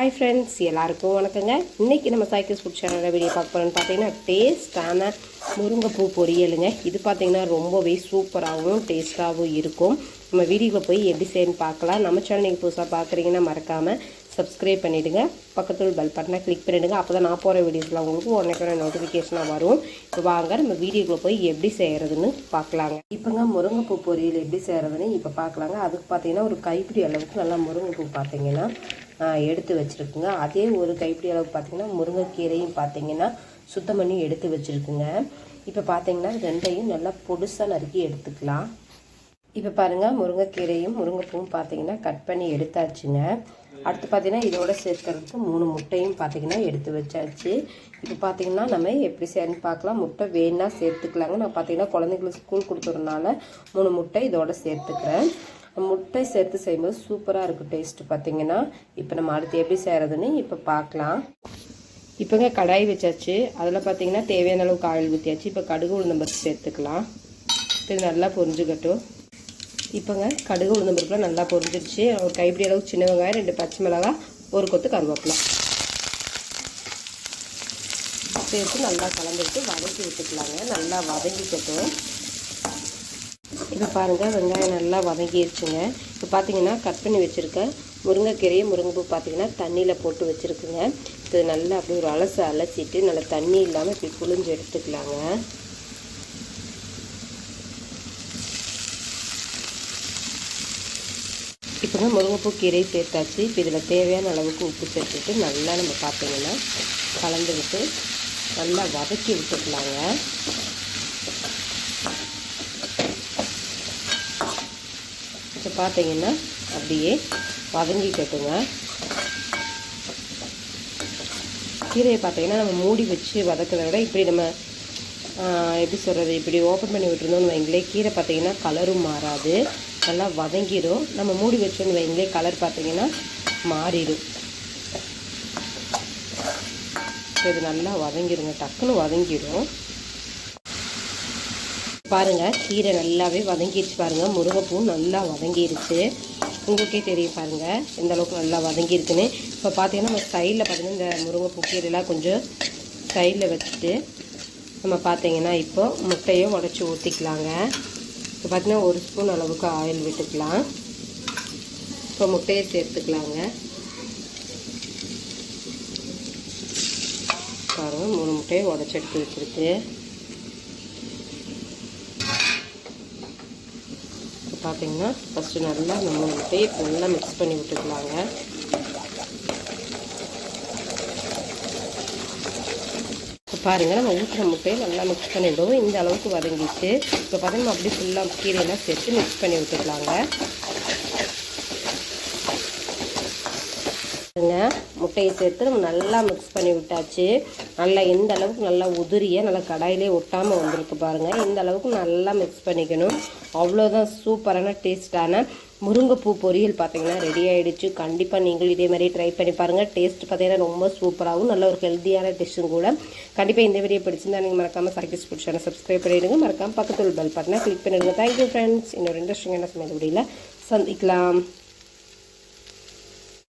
Hi friends எல்லாருக்கும் வணக்கங்க. இன்றைக்கி நம்ம சாய்க்கிஸ் ஃபுட் சேனலில் வீடியோ பார்க்க போகிறோன்னு பார்த்தீங்கன்னா டேஸ்ட்டான முருங்கைப்பூ பொரியலுங்க. இது பார்த்தீங்கன்னா ரொம்பவே சூப்பராகவும் டேஸ்ட்டாகவும் இருக்கும். நம்ம வீடியோவில் போய் எப்படி செய்யணும்னு பார்க்கலாம். நம்ம சேனல் நீங்கள் புதுசாக பார்க்குறீங்கன்னா மறக்காமல் சப்ஸ்கிரைப் பண்ணிவிடுங்க பக்கத்தில் பெல் பட்டனை கிளிக் பண்ணிவிடுங்க அப்போ தான் நான் போகிற வீடியோஸ்லாம் உங்களுக்கு உடனே நோட்டிஃபிகேஷனாக வரும். இப்போ வாங்க நம்ம வீடியோக்குள்ளே போய் எப்படி செய்கிறதுன்னு பார்க்கலாங்க. இப்போங்க முருங்கைப்பூ பொரியல் எப்படி செய்கிறதுன்னு இப்போ பார்க்கலாங்க. அதுக்கு பார்த்தீங்கன்னா ஒரு கைப்பிடி அளவுக்கு நல்லா முருங்கைப்பூ பார்த்தீங்கன்னா எடுத்து வச்சுருக்குங்க. அதே ஒரு கைப்பிடி அளவு பார்த்தீங்கன்னா முருங்கைக்கீரையும் பார்த்தீங்கன்னா சுத்தம் பண்ணி எடுத்து வச்சுருக்குங்க. இப்போ பார்த்தீங்கன்னா ரெண்டையும் நல்லா பொடுசாக நறுக்கி எடுத்துக்கலாம். இப்போ பாருங்கள் முருங்கைக்கீரையும் முருங்கைப்பூவும் பார்த்தீங்கன்னா கட் பண்ணி எடுத்தாச்சுங்க. அடுத்து பார்த்தீங்கன்னா இதோட சேர்க்கறதுக்கு மூணு முட்டையும் பார்த்தீங்கன்னா எடுத்து வச்சாச்சு. இப்போ பார்த்தீங்கன்னா நம்ம எப்படி சேர்ந்து பார்க்கலாம் முட்டை வேணால் சேர்த்துக்கலாங்க. நான் பார்த்தீங்கன்னா குழந்தைங்களுக்கு ஸ்கூல் கொடுத்துறதுனால மூணு முட்டை இதோட சேர்த்துக்கிறேன். முட்டை சேர்த்து செய்யும்போது சூப்பராக இருக்கும் டேஸ்ட்டு பார்த்தீங்கன்னா இப்போ நம்ம அடுத்து எப்படி செய்கிறதுன்னு இப்போ பார்க்கலாம் இப்போங்க கடாய் வச்சாச்சு. அதில் பார்த்தீங்கன்னா தேவையான அளவுக்கு ஆயில் ஊற்றியாச்சு இப்போ கடுகு உளுந்தம்பருப்பு சேர்த்துக்கலாம். இது நல்லா பொரிஞ்சுக்கட்டும். இப்போங்க கடுகு உளுந்தம்பருப்புலாம் நல்லா பொரிஞ்சிருச்சு. ஒரு கைப்பிடி அளவுக்கு சின்ன வெங்காயம் ரெண்டு பச்சை மிளகாய் ஒரு கொத்து கருவேப்பிலை. சேர்த்து நல்லா கலந்துட்டு வதக்கி விட்டுக்கலாங்க. நல்லா வதங்கிக்கட்டும். இப்போ பாருங்கள் வெங்காயம் நல்லா வதங்கிடுச்சுங்க இப்போ பார்த்தீங்கன்னா கட் பண்ணி வச்சுருக்க முருங்கைக்கீரையை முருங்கைப்பூ பார்த்தீங்கன்னா தண்ணியில் போட்டு வச்சுருக்குங்க. இது நல்லா அப்படி ஒரு அலசு அலசிட்டு நல்லா தண்ணி இல்லாமல் இப்படி புளிஞ்சு எடுத்துக்கலாங்க. இப்போ தான் முருங்கைப்பூ கீரை சேர்த்தாச்சு. இப்போ இதில் தேவையான அளவுக்கு உப்பு சேர்த்துட்டு நல்லா நம்ம பார்த்தீங்கன்னா கலந்து விட்டு நல்லா வதக்கி விட்டுக்கலாங்க. பார்த்தீங்கன்னா அப்படியே வதங்கிக்கட்டுங்க. கீரையை பார்த்தீங்கன்னா நம்ம மூடி வச்சு வதக்கிறத விட இப்படி நம்ம எப்படி சொல்கிறது இப்படி ஓப்பன் பண்ணி விட்டுருந்தோம்னு வைங்களே கீரை பார்த்தீங்கன்னா கலரும் மாறாது. நல்லா வதங்கிடும். நம்ம மூடி வச்சோன்னு வைங்களே கலர் பார்த்தீங்கன்னா மாறிடும். இது நல்லா வதங்கிடுங்க. டக்குன்னு வதங்கிடும். பாருங்கள் கீரை நல்லாவே வதங்கிடுச்சு பாருங்கள் முருங்கைப்பூ நல்லா வதங்கிடுச்சு உங்களுக்கே தெரியும் பாருங்கள் எந்த அளவுக்கு நல்லா வதங்கியிருக்குன்னு இப்போ பார்த்தீங்கன்னா நம்ம சைடில் பார்த்தீங்கன்னா இந்த முருங்கைப்பூ கீரைலாம் கொஞ்சம் சைடில் வச்சுட்டு நம்ம பார்த்தீங்கன்னா இப்போ முட்டையும் உடச்சி ஊற்றிக்கலாங்க இப்போ பார்த்தீங்கன்னா ஒரு ஸ்பூன் அளவுக்கு ஆயில் விட்டுக்கலாம். இப்போ முட்டையை சேர்த்துக்கலாங்க. பாருங்கள் மூணு முட்டையை உடச்சி எடுத்து வச்சுருக்கு. பார்த்தீங்கன்னா ஃபஸ்ட்டு நல்லா நம்ம முட்டையை நல்லா மிக்ஸ் பண்ணி விட்டுக்கலாங்க. இப்போ பாருங்கள் நம்ம ஊற்றுற முட்டையை நல்லா மிக்ஸ் பண்ணி விடுவோம் இந்த அளவுக்கு வதங்கிட்டு இப்போ பார்த்தீங்கன்னா அப்படியே ஃபுல்லாக கீரையெல்லாம் சேர்த்து மிக்ஸ் பண்ணி விட்டுக்கலாங்க. முட்டையை சேர்த்து நம்ம நல்லா மிக்ஸ் பண்ணி விட்டாச்சு. நல்லா எந்த அளவுக்கு நல்லா உதிரியாக நல்லா கடாயிலே ஒட்டாமல் வந்திருக்கு பாருங்கள் இந்த அளவுக்கு நல்லா மிக்ஸ் பண்ணிக்கணும். அவ்வளோதான் சூப்பரான டேஸ்டான முருங்கைப்பூ பொரியல் பார்த்தீங்கன்னா ரெடி ஆகிடுச்சு கண்டிப்பாக நீங்கள் இதே மாதிரி ட்ரை பண்ணி பாருங்கள் டேஸ்ட் பார்த்தீங்கன்னா ரொம்ப சூப்பராகவும் நல்ல ஒரு ஹெல்த்தியான டிஷ்ஷும் கூட. கண்டிப்பாக இந்த வீடியோ பிடிச்சிருந்தா நீங்கள் மறக்காமல் சாக்கிஸ் ஃபுட் சப்ஸ்கிரைப் பண்ணிவிடுங்க மறக்காமல் பக்கத்தில் பெல் பட்டனை கிளிக் பண்ணிவிடுங்க தேங்க்யூ ஃப்ரெண்ட்ஸ் இன்னொரு இன்ட்ரெஸ்டிங்கான சமையல் முடியல சந்திக்கலாம்.